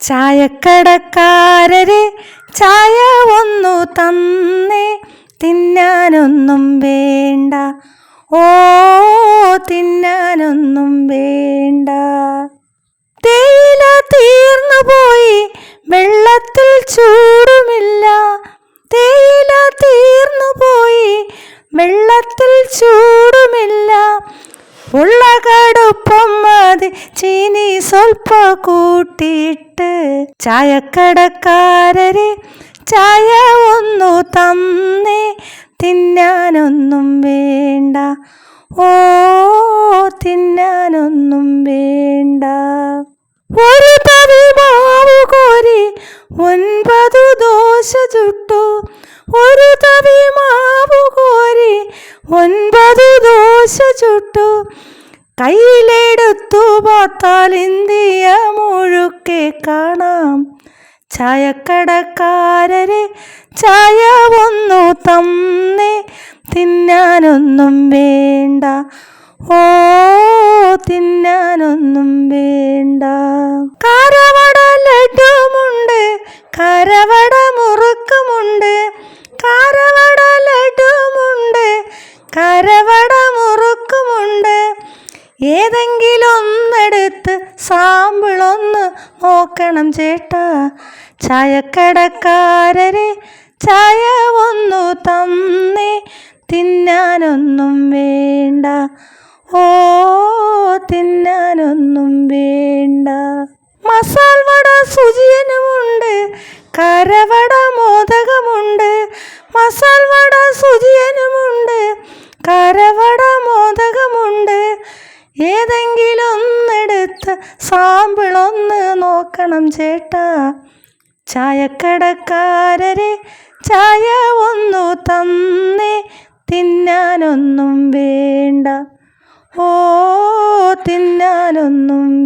ചായക്കടക്കാരരെ ചായ ഒന്നു തന്നേ തിന്നാനൊന്നും വേണ്ട. ഓ തിന്നാനൊന്നും വേണ്ട. തേയില തീർന്നു പോയി വെള്ളത്തിൽ ചൂടുമില്ല. തേയില തീർന്നു പോയി വെള്ളത്തിൽ ചൂടുമില്ല. ഉള്ള കടുപ്പം ചീനി സ്വൽപ്പ കൂട്ടിയിട്ട് ചായക്കടക്കാരരെ ചായ ഒന്നു തന്നേ തിന്നാനൊന്നും വേണ്ട. ഓ തിന്നാനൊന്നും വേണ്ട. ഒരു തവി മാവ് കോരി ഒൻപതു ദോശ ചുട്ടു. ഒരു തവി മാവ് കോരി ഒൻപതു ദോശ ചുട്ടു. കയ്യിലെടുത്തു പാത്താൽ ഇന്ത്യ മുഴുക്കെ കാണാം. ചായക്കടക്കാരരെ ചായ ഒന്നു തന്നേ തിന്നാനൊന്നും വേണ്ട. ഓ തിന്നാനൊന്നും ഏതെങ്കിലും ഒന്നെടുത്ത് സാമ്പിളൊന്ന് നോക്കണം ചേട്ടാ. ചായക്കടക്കാരരെ ചായ ഒന്നു തന്നേ തിന്നാനൊന്നും വേണ്ട. ഓ തിന്നാനൊന്നും വേണ്ട. മസാൽ വട സുജിയനുമുണ്ട് കരവട മോദകമുണ്ട്. മസാൽ വട സുജിയനുമുണ്ട് കരവട മോദകമുണ്ട് ഏതെങ്കിലും ഒന്നെടുത്ത് സാമ്പിളൊന്ന് നോക്കണം ചേട്ടാ. ചായക്കടക്കാരരെ ചായ ഒന്നു തന്നേ തിന്നാനൊന്നും വേണ്ട. ഓ തിന്നാനൊന്നും